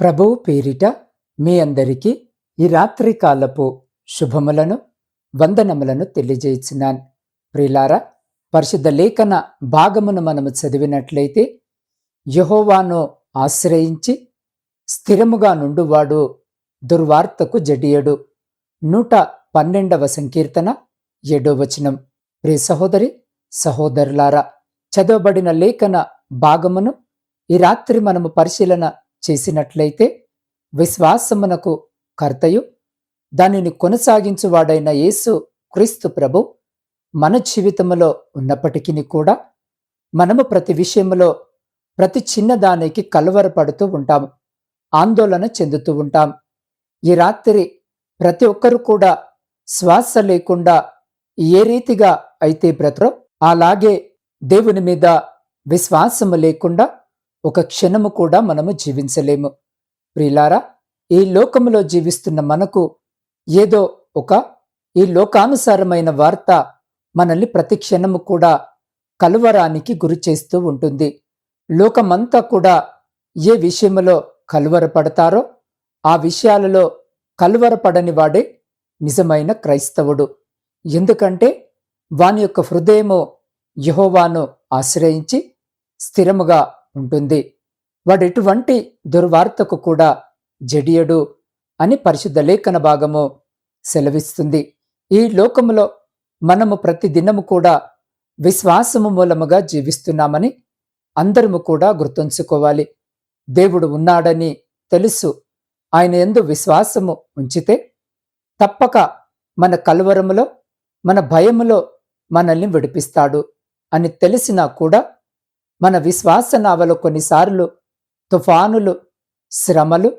ప్రభువు పేరిట మీ అందరికీ ఈ రాత్రి కాలపు శుభములను వందనములను తెలియజేస్తున్నాను ప్రిలారా పరిశుద్ధ లేఖన భాగమును మనము చదివినట్లయితే యహోవాను ఆశ్రయించి స్థిరముగా నుండువాడు దుర్వార్తకు జడియడు. నూట పన్నెండవ సంకీర్తన ఏడో వచనం. ప్రియ సహోదరి సహోదరులారా చదవబడిన లేఖన భాగమును ఈ రాత్రి మనము పరిశీలన చేసినట్లయితే విశ్వాసమునకు కర్తయు. దానిని కొనసాగించువాడైన యేసు క్రీస్తు ప్రభు మన జీవితంలో ఉన్నప్పటికీ కూడా మనము ప్రతి విషయంలో ప్రతి చిన్నదానికి కలవరపడుతూ ఉంటాము ఆందోళన చెందుతూ ఉంటాం. ఈ రాత్రి ప్రతి ఒక్కరు కూడా శ్వాస లేకుండా ఏ రీతిగా అయితే బ్రతరో అలాగే దేవుని మీద విశ్వాసము లేకుండా ఒక క్షణము కూడా మనము జీవించలేము. ప్రిలారా ఈ లోకములో జీవిస్తున్న మనకు ఏదో ఒక ఈ లోకానుసారమైన వార్త మనల్ని ప్రతి క్షణము కూడా కలువరానికి గురి చేస్తూ ఉంటుంది. లోకమంతా కూడా ఏ విషయములో కలువరపడతారో ఆ విషయాలలో కలువరపడని వాడే నిజమైన క్రైస్తవుడు. ఎందుకంటే వాని యొక్క హృదయము యహోవాను ఆశ్రయించి స్థిరముగా ఉంటుంది. వాడు ఎటువంటి దుర్వార్తకు కూడా జడియడు అని పరిశుద్ధ లేఖన భాగము సెలవిస్తుంది. ఈ లోకములో మనము ప్రతి దినము కూడా విశ్వాసము మూలముగా జీవిస్తున్నామని అందరము కూడా గుర్తుంచుకోవాలి. దేవుడు ఉన్నాడని తెలుసు. ఆయన ఎందు విశ్వాసము ఉంచితే తప్పక మన కలవరములో మన భయములో మనల్ని విడిపిస్తాడు అని తెలిసినా కూడా మన విశ్వాస నావలో కొన్నిసార్లు తుఫానులు శ్రమలు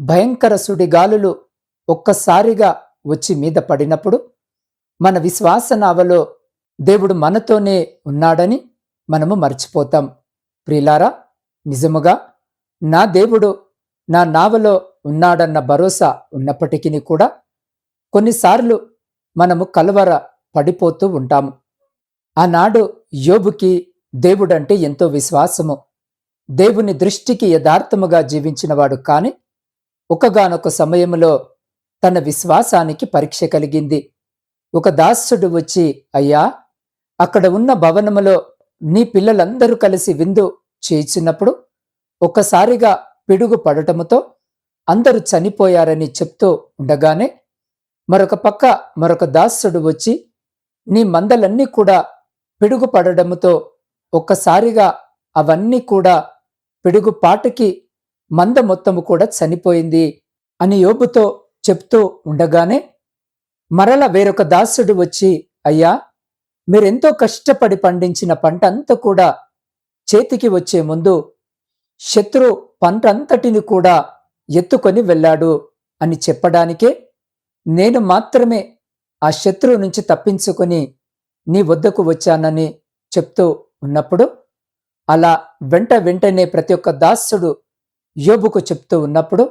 భయంకర సుడిగాలులు ఒక్కసారిగా వచ్చి మీద పడినప్పుడు మన విశ్వాస నావలో దేవుడు మనతోనే ఉన్నాడని మనము మర్చిపోతాం. ప్రిలారా నిజముగా నా దేవుడు నా నావలో ఉన్నాడన్న భరోసా ఉన్నప్పటికీ కూడా కొన్నిసార్లు మనము కలవర పడిపోతూ ఉంటాము. ఆనాడు యోబుకి దేవుడంటే ఎంతో విశ్వాసము. దేవుని దృష్టికి యథార్థముగా జీవించినవాడు కాని ఒకగానొక సమయంలో తన విశ్వాసానికి పరీక్ష కలిగింది. ఒక దాసుడు వచ్చి అయ్యా అక్కడ ఉన్న భవనములో నీ పిల్లలందరూ కలిసి విందు చేయించినప్పుడు ఒక్కసారిగా పిడుగు పడటముతో అందరూ చనిపోయారని చెప్తూ ఉండగానే మరొక పక్క మరొక దాసుడు వచ్చి నీ మందలన్నీ కూడా పిడుగు పడటముతో ఒక్కసారిగా అవన్నీ కూడా పిడుగుపాటుకి మంద మొత్తము కూడా చనిపోయింది అని యోబుతో చెప్తూ ఉండగానే మరల వేరొక దాసుడు వచ్చి అయ్యా మీరెంతో కష్టపడి పండించిన పంట అంతా కూడా చేతికి వచ్చే ముందు శత్రు పంట అంతటిని కూడా ఎత్తుకొని వెళ్ళాడు అని చెప్పడానికే నేను మాత్రమే ఆ శత్రువు నుంచి తప్పించుకొని నీ వద్దకు వచ్చానని చెప్తూ ఉన్నప్పుడు అలా వెంట వెంటనే ప్రతి ఒక్క దాసుడు యోబుకు చెప్తూ ఉన్నప్పుడు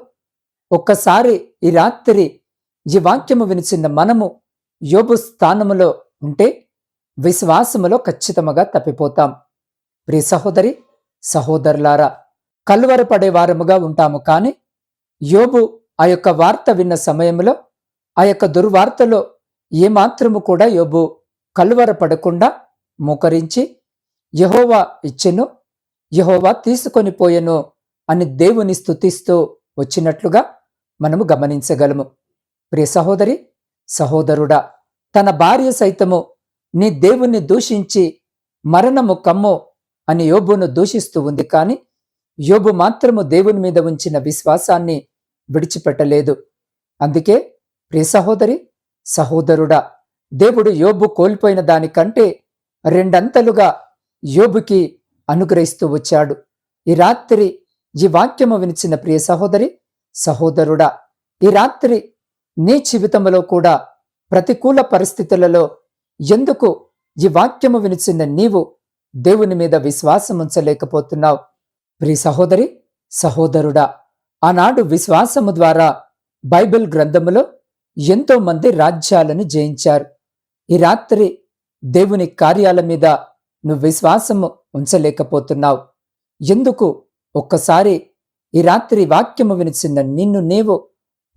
ఒక్కసారి ఈ రాత్రి ఈ వాక్యము వినిచిన మనము యోబు స్థానములో ఉంటే విశ్వాసములో ఖచ్చితముగా తప్పిపోతాం. ప్రియ సహోదరి సహోదరులారా కలువరపడే వారముగా ఉంటాము కానీ యోబు ఆ యొక్క వార్త విన్న సమయంలో ఆ యొక్క దుర్వార్తలో ఏమాత్రము కూడా యోబు కలువరపడకుండా మోకరించి యహోవా ఇచ్చెను యహోవా తీసుకొని పోయెను అని దేవుని స్థుతిస్తూ వచ్చినట్లుగా మనము గమనించగలము. ప్రియ సహోదరి సహోదరుడా తన భార్య సైతము నీ దేవుణ్ణి దూషించి మరణము కమ్ము అని యోబును దూషిస్తూ ఉంది కాని యోబు మాత్రము దేవుని మీద ఉంచిన విశ్వాసాన్ని విడిచిపెట్టలేదు. అందుకే ప్రియ సహోదరి సహోదరుడా దేవుడు యోబు కోల్పోయిన దానికంటే రెండంతలుగా యోబుకి అనుగ్రహిస్తూ వచ్చాడు. ఈ రాత్రి ఈ వాక్యము వినిచిన ప్రియ సహోదరి సహోదరుడా ఈ రాత్రి నీ జీవితంలో కూడా ప్రతికూల పరిస్థితులలో ఎందుకు ఈ వాక్యము వినిచిన నీవు దేవుని మీద విశ్వాసం ఉంచలేకపోతున్నావు? ప్రియ సహోదరి సహోదరుడా ఆనాడు విశ్వాసము ద్వారా బైబిల్ గ్రంథములో ఎంతో మంది రాజ్యాలను జయించారు. ఈ రాత్రి దేవుని కార్యాల మీద నువ్వు విశ్వాసము ఉంచలేకపోతున్నావు. ఎందుకు? ఒక్కసారి ఈ రాత్రి వాక్యము వినిచిన నిన్ను నీవు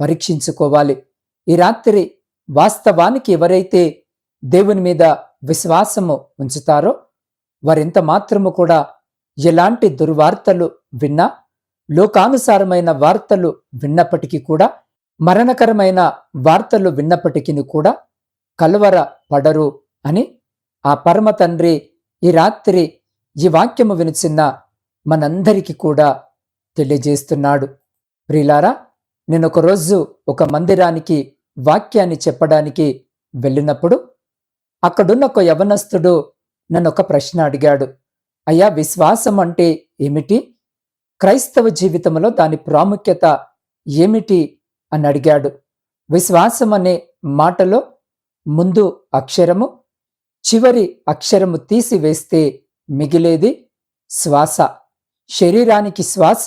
పరీక్షించుకోవాలి. ఈ రాత్రి వాస్తవానికి ఎవరైతే దేవుని మీద విశ్వాసము ఉంచుతారో వారింత మాత్రము కూడా ఎలాంటి దుర్వార్తలు విన్నా లోకానుసారమైన వార్తలు విన్నప్పటికీ కూడా మరణకరమైన వార్తలు విన్నప్పటికీ కూడా కలవర పడరు అని ఆ పరమ తండ్రి ఈ రాత్రి ఈ వాక్యము వినిచిన్న మనందరికీ కూడా తెలియజేస్తున్నాడు. ప్రిలారా నేను ఒక ఒక మందిరానికి వాక్యాన్ని చెప్పడానికి వెళ్ళినప్పుడు అక్కడున్న ఒక యవనస్తుడు నన్ను ఒక ప్రశ్న అడిగాడు. అయ్యా విశ్వాసం అంటే ఏమిటి? క్రైస్తవ జీవితంలో దాని ప్రాముఖ్యత ఏమిటి? అని అడిగాడు. విశ్వాసం అనే మాటలో ముందు అక్షరము చివరి అక్షరము తీసివేస్తే మిగిలేది శ్వాస. శరీరానికి శ్వాస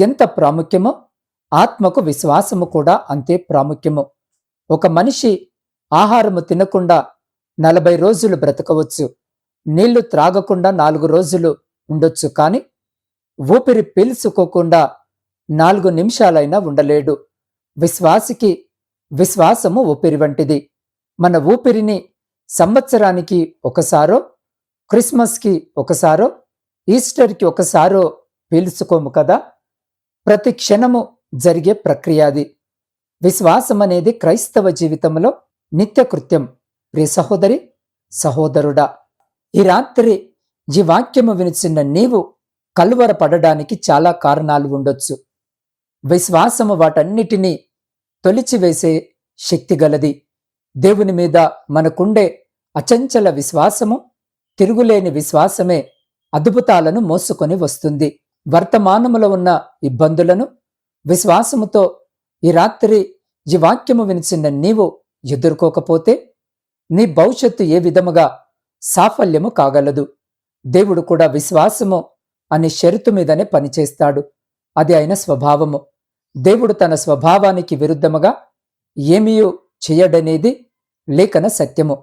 ఎంత ప్రాముఖ్యమో ఆత్మకు విశ్వాసము కూడా అంతే ప్రాముఖ్యము. ఒక మనిషి ఆహారము తినకుండా నలభై రోజులు బ్రతకవచ్చు. నీళ్ళు త్రాగకుండా నాలుగు రోజులు ఉండొచ్చు కానీ ఊపిరి పీల్చుకోకుండా నాలుగు నిమిషాలైనా ఉండలేడు. విశ్వాసికి విశ్వాసము ఊపిరి వంటిది. మన ఊపిరిని సంవత్సరానికి ఒకసారో క్రిస్మస్కి ఒకసారో ఈస్టర్కి ఒకసారో పీల్చుకోము కదా? ప్రతి క్షణము జరిగే ప్రక్రియ అది. విశ్వాసం అనేది క్రైస్తవ జీవితంలో నిత్యకృత్యం. ప్రియ సహోదరి సహోదరుడా ఈ రాత్రి ఈ వాక్యము వినిచిన నీవు కలువర పడడానికి చాలా కారణాలు ఉండొచ్చు. విశ్వాసము వాటన్నిటినీ తొలిచివేసే శక్తి గలది. దేవుని మీద మనకుండే అచంచల విశ్వాసము తిరుగులేని విశ్వాసమే అద్భుతాలను మోసుకొని వస్తుంది. వర్తమానములో ఉన్న ఇబ్బందులను విశ్వాసముతో ఈ రాత్రి ఈ వాక్యము వినిచిన నీవు ఎదుర్కోకపోతే నీ భవిష్యత్తు ఏ విధముగా సాఫల్యము కాగలదు. దేవుడు కూడా విశ్వాసము అనే షరతు మీదనే పనిచేస్తాడు. అది ఆయన స్వభావము. దేవుడు తన స్వభావానికి విరుద్ధముగా ఏమీయూ చేయడనేది లేఖన సత్యము.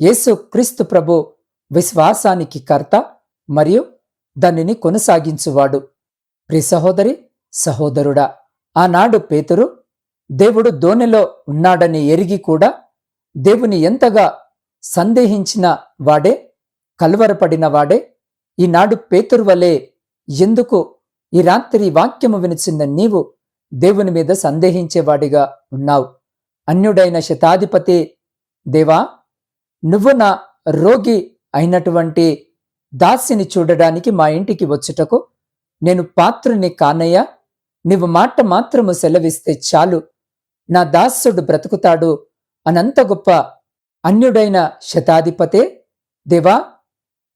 యేసు క్రీస్తు ప్రభు విశ్వాసానికి కర్త మరియు దానిని కొనసాగించువాడు. ప్రి సహోదరి సహోదరుడా ఆనాడు పేతురు దేవుడు దోణిలో ఉన్నాడని ఎరిగి కూడా దేవుని ఎంతగా సందేహించిన వాడే కలవరపడిన వాడే ఈనాడు పేతురు వలె ఎందుకు ఈ రాత్రి వాక్యము వినిచిన నీవు దేవుని మీద సందేహించేవాడిగా ఉన్నావు? అన్యుడైన శతాధిపతి దేవా నువ్వు నా రోగి అయినటువంటి దాసిని చూడడానికి మా ఇంటికి వచ్చుటకు నేను పాత్రుని కానయ్యా. నీవు మాట మాత్రము సెలవిస్తే చాలు. నా దాసుడు బ్రతుకుతాడు అనంత గొప్ప అన్యుడైన శతాధిపతే. దేవా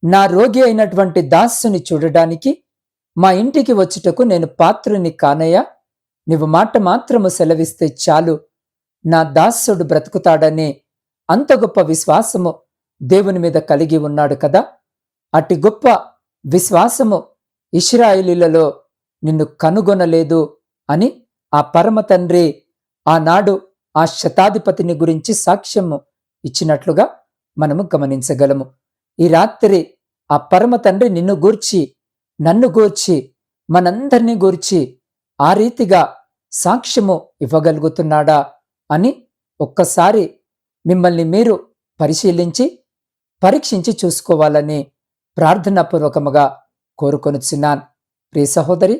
నా రోగి అయినటువంటి దాసుని చూడడానికి మా ఇంటికి వచ్చుటకు నేను పాత్రుని కానయ్యా. నీవు మాట మాత్రము సెలవిస్తే చాలు. నా దాసుడు బ్రతుకుతాడని అంత గొప్ప విశ్వాసము దేవుని మీద కలిగి ఉన్నాడు కదా? అట్టి గొప్ప విశ్వాసము ఇస్రాయిలీలలో నిన్ను కనుగొనలేదు అని ఆ పరమ తండ్రి ఆనాడు ఆ శతాధిపతిని గురించి సాక్ష్యము ఇచ్చినట్లుగా మనము గమనించగలము. ఈ రాత్రి ఆ పరమ తండ్రి నిన్ను గూర్చి నన్ను గూర్చి మనందరినీ గూర్చి ఆ రీతిగా సాక్ష్యము ఇవ్వగలుగుతున్నాడా అని ఒక్కసారి మిమ్మల్ని మీరు పరిశీలించి పరీక్షించి చూసుకోవాలని ప్రార్థనాపూర్వకముగా కోరుకొనుచున్నాను. ప్రియ సహోదరి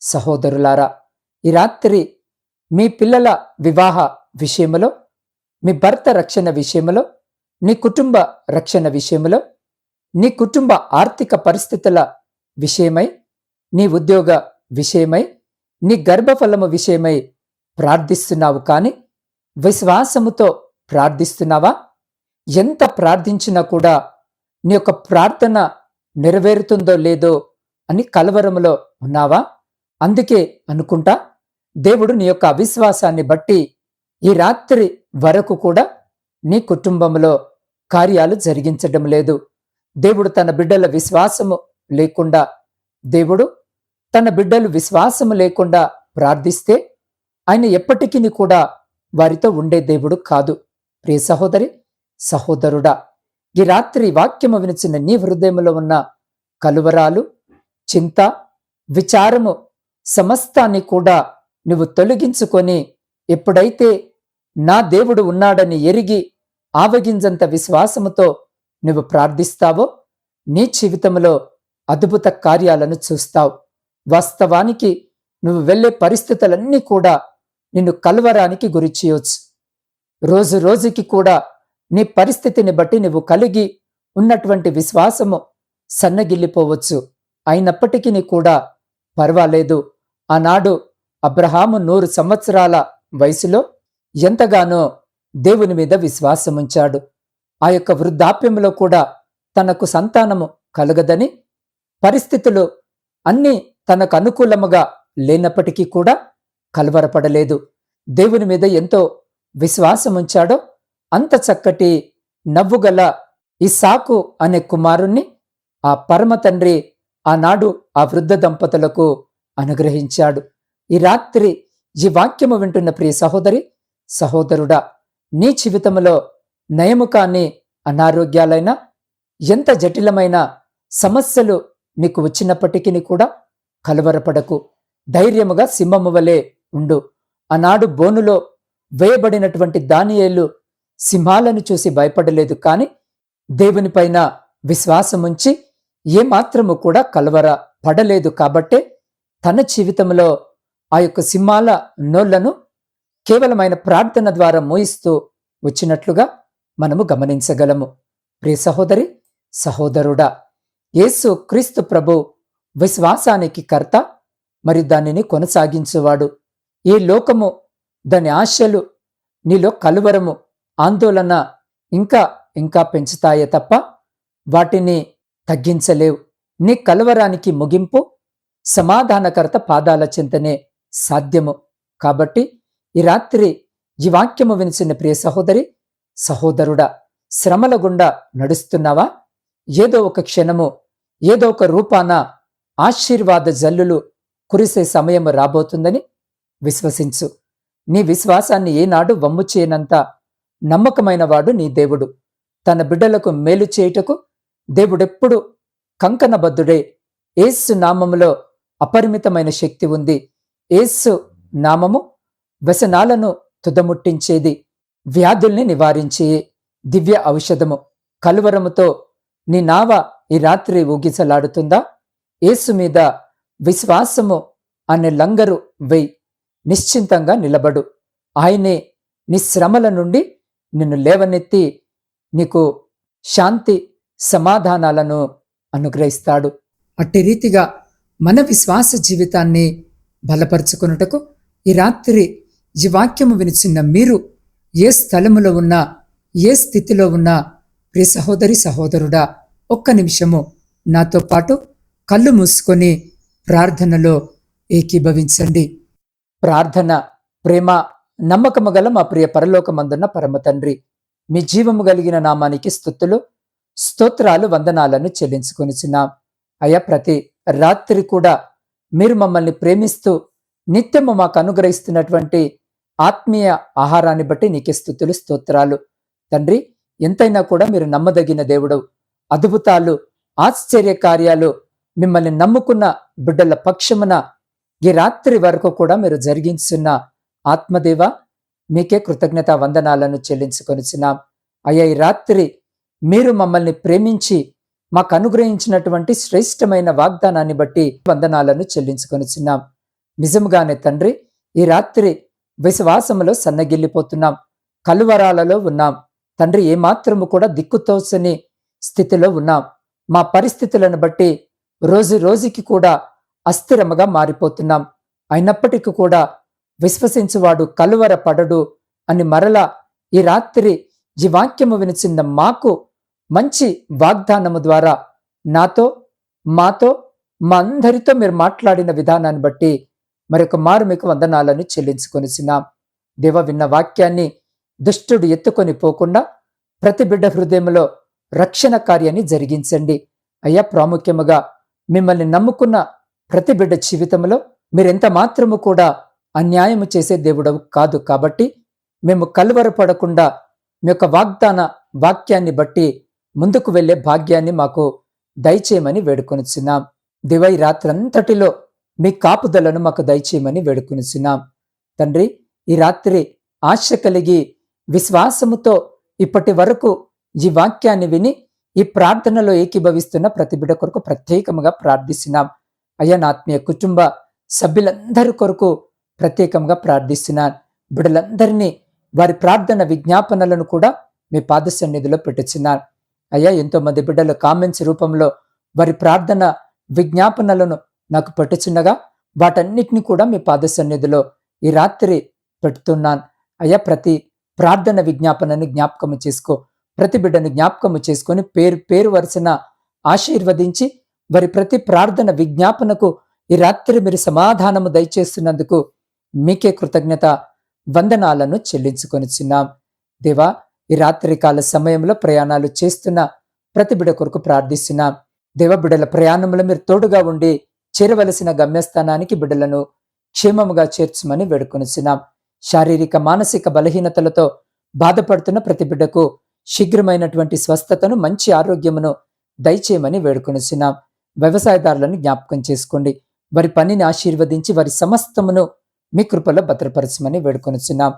సహోదరులారా ఈ రాత్రి మీ పిల్లల వివాహ విషయములో మీ భర్త రక్షణ విషయములో నీ కుటుంబ రక్షణ విషయములో నీ కుటుంబ ఆర్థిక పరిస్థితుల విషయమై నీ ఉద్యోగ విషయమై నీ గర్భఫలము విషయమై ప్రార్థిస్తున్నావు కానీ విశ్వాసముతో ప్రార్థిస్తున్నావా? ఎంత ప్రార్థించినా కూడా నీ యొక్క ప్రార్థన నెరవేరుతుందో లేదో అని కలవరములో ఉన్నావా? అందుకే అనుకుంటా దేవుడు నీ యొక్క అవిశ్వాసాన్ని బట్టి ఈ రాత్రి వరకు కూడా నీ కుటుంబంలో కార్యాలు జరిగించడం లేదు. దేవుడు తన బిడ్డల విశ్వాసము లేకుండా దేవుడు తన బిడ్డలు విశ్వాసము లేకుండా ప్రార్థిస్తే ఆయన ఎప్పటికీ కూడా వారితో ఉండే దేవుడు కాదు. ప్రియ సహోదరి సహోదరుడా ఈ రాత్రి వాక్యము వినిచిన నీ హృదయంలో ఉన్న కలువరాలు చింత విచారము సమస్తాన్ని కూడా నువ్వు తొలగించుకొని ఎప్పుడైతే నా దేవుడు ఉన్నాడని ఎరిగి ఆవగింజంత విశ్వాసముతో నువ్వు ప్రార్థిస్తావో నీ జీవితంలో అద్భుత కార్యాలను చూస్తావు. వాస్తవానికి నువ్వు వెళ్ళే పరిస్థితులన్నీ కూడా నిన్ను కలవరానికి గురి చేయొచ్చు. రోజు రోజుకి కూడా నీ పరిస్థితిని బట్టి నువ్వు కలిగి ఉన్నటువంటి విశ్వాసము సన్నగిల్లిపోవచ్చు. అయినప్పటికీ కూడా పర్వాలేదు. ఆనాడు అబ్రహాము నూరు సంవత్సరాల వయసులో ఎంతగానో దేవుని మీద విశ్వాసముంచాడు. ఆ యొక్క వృద్ధాప్యంలో కూడా తనకు సంతానము కలగదని పరిస్థితులు అన్నీ తనకు అనుకూలముగా లేనప్పటికీ కూడా కలవరపడలేదు. దేవుని మీద ఎంతో విశ్వాసముంచాడో అంత చక్కటి నవ్వుగల ఇసాకు అనే కుమారుణ్ణి ఆ పరమ తండ్రి ఆనాడు ఆ వృద్ధ దంపతులకు అనుగ్రహించాడు. ఈ రాత్రి ఈ వాక్యము వింటున్న ప్రియ సహోదరి సహోదరుడా నీ జీవితంలో నయము కాని అనారోగ్యాలైన ఎంత జటిలమైన సమస్యలు నీకు వచ్చినప్పటికీ కూడా కలవరపడకు. ధైర్యముగా సింహము వలె ఉండు. ఆనాడు బోనులో వేయబడినటువంటి దానియేలు సింహాలను చూసి భయపడలేదు కాని దేవునిపైన విశ్వాసముంచి ఏమాత్రము కూడా కలవర పడలేదు కాబట్టే తన జీవితంలో ఆ యొక్క సింహాల నోళ్ళను కేవలమైన ప్రార్థన ద్వారా మోయిస్తూ వచ్చినట్లుగా మనము గమనించగలము. ప్రియ సహోదరి సహోదరుడా యేసు క్రీస్తు ప్రభు విశ్వాసానికి కర్త మరి దానిని కొనసాగించువాడు. ఈ లోకము దాని ఆశలు నీలో కలువరము. ఆందోళన ఇంకా ఇంకా పెంచుతాయే తప్ప వాటిని తగ్గించలేవు. నీ కలవరానికి ముగింపు సమాధానకర్త పాదాల చింతనే సాధ్యము. కాబట్టి ఈ రాత్రి ఈ వాక్యము వినిచిన ప్రియ సహోదరి సహోదరుడా శ్రమల గుండా నడుస్తున్నావా? ఏదో ఒక క్షణము ఏదో ఒక రూపాన ఆశీర్వాద జల్లులు కురిసే సమయం రాబోతుందని విశ్వసించు. నీ విశ్వాసాన్ని ఏనాడు వమ్ము చేయనంత నమ్మకమైనవాడు నీ దేవుడు. తన బిడ్డలకు మేలు చేయుటకు దేవుడెప్పుడు కంకణబద్ధుడే. ఏసు నామములో అపరిమితమైన శక్తి ఉంది. ఏసు నామము వ్యసనాలను తుదముట్టించేది. వ్యాధుల్ని నివారించే దివ్య ఔషధము. కలువరముతో నీ నావ ఈ రాత్రి ఊగిసలాడుతుందా? ఏసు మీద విశ్వాసము అనే లంగరు వెయ్యి నిశ్చింతంగా నిలబడు. ఆయనే నీ శ్రమల నుండి నిన్ను లేవనెత్తి నీకు శాంతి సమాధానాలను అనుగ్రహిస్తాడు. అట్టి రీతిగా మన విశ్వాస జీవితాన్ని బలపరుచుకున్నటకు ఈ రాత్రి ఈ వాక్యము వినిచిన్న మీరు ఏ స్థలములో ఉన్నా ఏ స్థితిలో ఉన్నా ప్రియ సహోదరి సహోదరుడా ఒక్క నిమిషము నాతో పాటు కళ్ళు మూసుకొని ప్రార్థనలో ఏకీభవించండి. ప్రార్థన ప్రేమ నమ్మకము గల మా ప్రియ పరలోకమందున్న పరమ తండ్రి. మీ జీవము కలిగిన నామానికి స్థుతులు స్తోత్రాలు వందనాలను చెల్లించుకొనిచున్నాం. అయ్యా ప్రతి రాత్రి కూడా మీరు మమ్మల్ని ప్రేమిస్తూ నిత్యము మాకు అనుగ్రహిస్తున్నటువంటి ఆత్మీయ ఆహారాన్ని బట్టి నీకే స్థుతులు స్తోత్రాలు. తండ్రి ఎంతైనా కూడా మీరు నమ్మదగిన దేవుడు. అద్భుతాలు ఆశ్చర్య కార్యాలు మిమ్మల్ని నమ్ముకున్న బిడ్డల పక్షమున ఈ రాత్రి వరకు కూడా మీరు జరిగించున్న ఆత్మదేవ మీకే కృతజ్ఞత వందనాలను చెల్లించుకొనిచున్నాం అయ్యా ఈ రాత్రి మీరు మమ్మల్ని ప్రేమించి మాకు అనుగ్రహించినటువంటి శ్రేష్టమైన వాగ్దానాన్ని బట్టి వందనాలను చెల్లించుకొనిచున్నాం నిజముగానే తండ్రి ఈ రాత్రి విశ్వాసములో సన్నగిల్లిపోతున్నాం. కలువరాలలో ఉన్నాం. తండ్రి ఏమాత్రము కూడా దిక్కుతోసని స్థితిలో ఉన్నాం. మా పరిస్థితులను బట్టి రోజు రోజుకి కూడా అస్థిరముగా మారిపోతున్నాం. అయినప్పటికీ కూడా విశ్వసించువాడు కలువర పడడు అని మరలా ఈ రాత్రి ఈ వాక్యము వినిచిన్న మాకు మంచి వాగ్దానము ద్వారా. నాతో మాతో మా అందరితో మీరు మాట్లాడిన విధానాన్ని బట్టి మరొక మారు మీకు వందనాలను చెల్లించుకొనిసినాం దేవ విన్న వాక్యాన్ని దుష్టుడు ఎత్తుకొని పోకుండా ప్రతి బిడ్డ హృదయంలో రక్షణ కార్యాన్ని జరిగించండి. అయ్యా ప్రాముఖ్యముగా మిమ్మల్ని నమ్ముకున్న ప్రతి బిడ్డ జీవితంలో మీరెంత మాత్రము కూడా అన్యాయము చేసే దేవుడవు కాదు కాబట్టి మేము కలువరపడకుండా మీ యొక్క వాగ్దాన వాక్యాన్ని బట్టి ముందుకు వెళ్ళే భాగ్యాన్ని మాకు దయచేయమని వేడుకొనిచున్నాం. దివై రాత్రంతటిలో మీ కాపుదలను మాకు దయచేయమని వేడుకొనిచున్నాం. తండ్రి ఈ రాత్రి ఆశ కలిగి విశ్వాసముతో ఇప్పటి వరకు ఈ వాక్యాన్ని విని ఈ ప్రార్థనలో ఏకీభవిస్తున్న ప్రతి బిడ్డ కొరకు ప్రత్యేకముగా ప్రార్థిస్తున్నాం. అయ్యా నా ఆత్మీయ కుటుంబ సభ్యులందరి కొరకు ప్రత్యేకంగా ప్రార్థిస్తున్నాను. బిడ్డలందరినీ వారి ప్రార్థన విజ్ఞాపనలను కూడా మీ పాద సన్నిధిలో పెట్టుచున్నాను. అయ్యా ఎంతోమంది బిడ్డలు కామెంట్స్ రూపంలో వారి ప్రార్థన విజ్ఞాపనలను నాకు పెట్టుచున్నగా వాటన్నిటిని కూడా మీ పాద సన్నిధిలో ఈ రాత్రి పెడుతున్నాను అయ్యా ప్రతి ప్రార్థన విజ్ఞాపనని జ్ఞాపకము చేసుకో ప్రతి బిడ్డను జ్ఞాపకము చేసుకొని పేరు పేరు వరుసన ఆశీర్వదించి వారి ప్రతి ప్రార్థన విజ్ఞాపనకు ఈ రాత్రి మీరు సమాధానము దయచేస్తున్నందుకు మీకే కృతజ్ఞత వందనాలను చెల్లించుకొనిచున్నాం దేవా ఈ రాత్రి కాల సమయంలో ప్రయాణాలు చేస్తున్న ప్రతి బిడ కొరకు ప్రార్థిస్తున్నాం. దేవ బిడల ప్రయాణంలో మీరు తోడుగా ఉండి చేరవలసిన గమ్యస్థానానికి బిడలను క్షేమముగా చేర్చమని వేడుకొనిచున్నాం శారీరక మానసిక బలహీనతలతో బాధపడుతున్న ప్రతి బిడ్డకు శీఘ్రమైనటువంటి స్వస్థతను మంచి ఆరోగ్యమును దయచేయమని వేడుకొనిచున్నాం వ్యవసాయదారులను జ్ఞాపకం చేసుకోండి. వారి పనిని ఆశీర్వదించి వారి సమస్తమును మీ కృపలో భద్రపరచమని వేడుకొనిచున్నాం.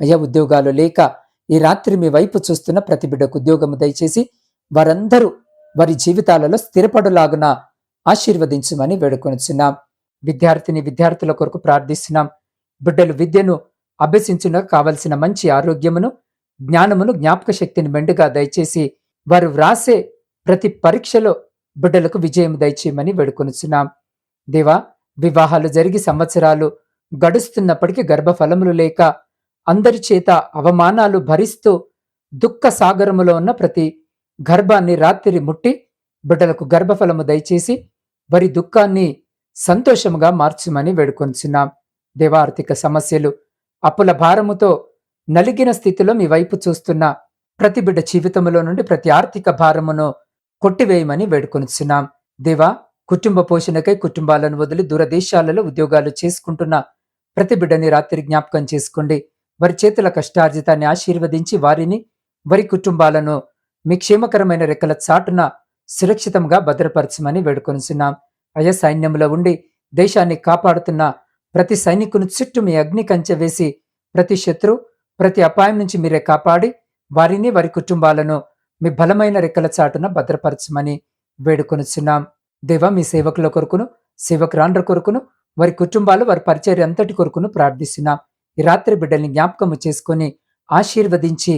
అయ్యా ఉద్యోగాలు లేక ఈ రాత్రి మీ వైపు చూస్తున్న ప్రతి బిడ్డకు ఉద్యోగము దయచేసి వారందరూ వారి జీవితాలలో స్థిరపడులాగున ఆశీర్వదించమని వేడుకొనిచున్నాం. విద్యార్థిని విద్యార్థుల కొరకు ప్రార్థిస్తున్నాం. బిడ్డలు విద్యను అభ్యసించున కావలసిన మంచి ఆరోగ్యమును జ్ఞానమును జ్ఞాపక శక్తిని మెండుగా దయచేసి వారు వ్రాసే ప్రతి పరీక్షలో బిడ్డలకు విజయం దయచేయమని వేడుకొనుచున్నాం. దేవా వివాహాలు జరిగి సంవత్సరాలు గడుస్తున్నప్పటికీ గర్భఫలములు లేక అందరి చేత అవమానాలు భరిస్తూ దుఃఖ సాగరములో ఉన్న ప్రతి గర్భాన్ని రాత్రి ముట్టి బిడ్డలకు గర్భఫలము దయచేసి వారి దుఃఖాన్ని సంతోషముగా మార్చుమని వేడుకొంచున్నాం దేవార్థిక సమస్యలు అప్పుల భారముతో నలిగిన స్థితిలో మీ వైపు చూస్తున్న ప్రతి బిడ్డ జీవితంలో నుండి ప్రతి ఆర్థిక భారమును కొట్టివేయమని వేడుకొనిచున్నాం. దేవా కుటుంబ పోషణకై కుటుంబాలను వదిలి దూరదేశాలలో ఉద్యోగాలు చేసుకుంటున్న ప్రతి బిడ్డని రాత్రి జ్ఞాపకం చేసుకోండి. వారి చేతుల కష్టార్జితాన్ని ఆశీర్వదించి వారిని వారి కుటుంబాలను మీ క్షేమకరమైన రెక్కల చాటున సురక్షితంగా భద్రపరచమని వేడుకొనిచున్నాం. అయ సైన్యంలో ఉండి దేశాన్ని కాపాడుతున్న ప్రతి సైనికుని చుట్టూ మీ అగ్ని కంచె వేసి ప్రతి శత్రు ప్రతి అపాయం నుంచి మీరే కాపాడి వారిని వారి కుటుంబాలను మీ బలమైన రెక్కల చాటున భద్రపరచమని వేడుకొనుచున్నాం. దేవ మీ సేవకుల కొరకును సేవకురాండ్ర కొరకును వారి కుటుంబాలు వారి పరిచర్య అంతటి కొరకును ప్రార్థిస్తున్నాం. ఈ రాత్రి బిడ్డల్ని జ్ఞాపకము చేసుకొని ఆశీర్వదించి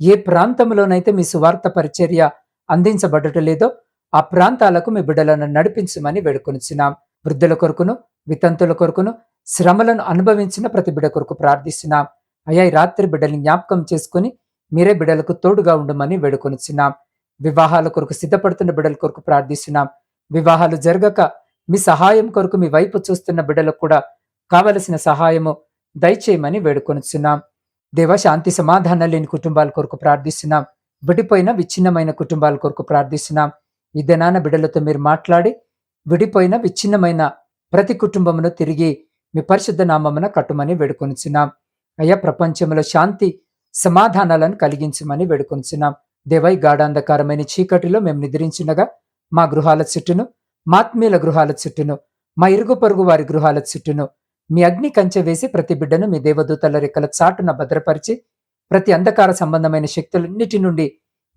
ఏ ప్రాంతంలోనైతే మీ సువార్త పరిచర్య అందించబడటం లేదో ఆ ప్రాంతాలకు మీ బిడ్డలను నడిపించమని వేడుకొనిచున్నాం. వృద్ధుల కొరకును వితంతుల కొరకును శ్రమలను అనుభవించిన ప్రతి బిడ్డ కొరకు ప్రార్థిస్తున్నాం. అయ్యా ఈ రాత్రి బిడ్డల్ని జ్ఞాపకం చేసుకుని మీరే బిడ్డలకు తోడుగా ఉండమని వేడుకొనిచున్నాం. వివాహాల కొరకు సిద్ధపడుతున్న బిడ్డల కొరకు ప్రార్థిస్తున్నాం. వివాహాలు జరగక మీ సహాయం కొరకు మీ వైపు చూస్తున్న బిడ్డలకు కూడా కావలసిన సహాయము దయచేయమని వేడుకొనిచున్నాం. దేవ శాంతి సమాధానం లేని కుటుంబాల కొరకు ప్రార్థిస్తున్నాం. విడిపోయిన విచ్ఛిన్నమైన కుటుంబాల కొరకు ప్రార్థిస్తున్నాం. ఈ దినాన బిడ్డలతో మీరు మాట్లాడి విడిపోయిన విచ్ఛిన్నమైన ప్రతి కుటుంబమును తిరిగి మీ పరిశుద్ధ నామమున కట్టుమని వేడుకొనిచున్నాం. అయ్యా ప్రపంచంలో శాంతి సమాధానాలను కలిగించమని వేడుకొంచున్నాం. దేవై గాఢాంధకారమైన చీకటిలో మేము నిద్రించినగా మా గృహాల చుట్టూను మాత్మీయుల గృహాల చుట్టూను మా ఇరుగు పొరుగు వారి గృహాల చుట్టూను మీ అగ్ని కంచె వేసి ప్రతి బిడ్డను మీ దేవదూతల రెక్కల చాటున భద్రపరిచి ప్రతి అంధకార సంబంధమైన శక్తులన్నిటి నుండి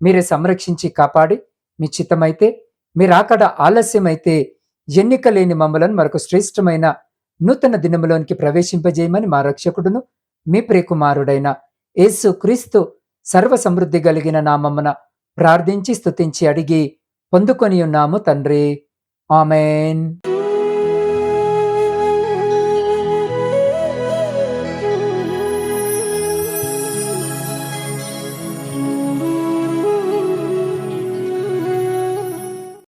మీరే సంరక్షించి కాపాడి మీ చిత్తమైతే మీరాకడ ఆలస్యమైతే ఎన్నిక లేని మమ్మలను మరొక శ్రేష్టమైన నూతన దినములోనికి ప్రవేశింపజేయమని మా రక్షకుడును మీ ప్రియకుమారుడైన యేసు క్రీస్తు సర్వ సమృద్ధి కలిగిన నామమున ప్రార్థించి స్తుతించి అడిగి పొందుకొని ఉన్నాము తండ్రి. ఆమెన్.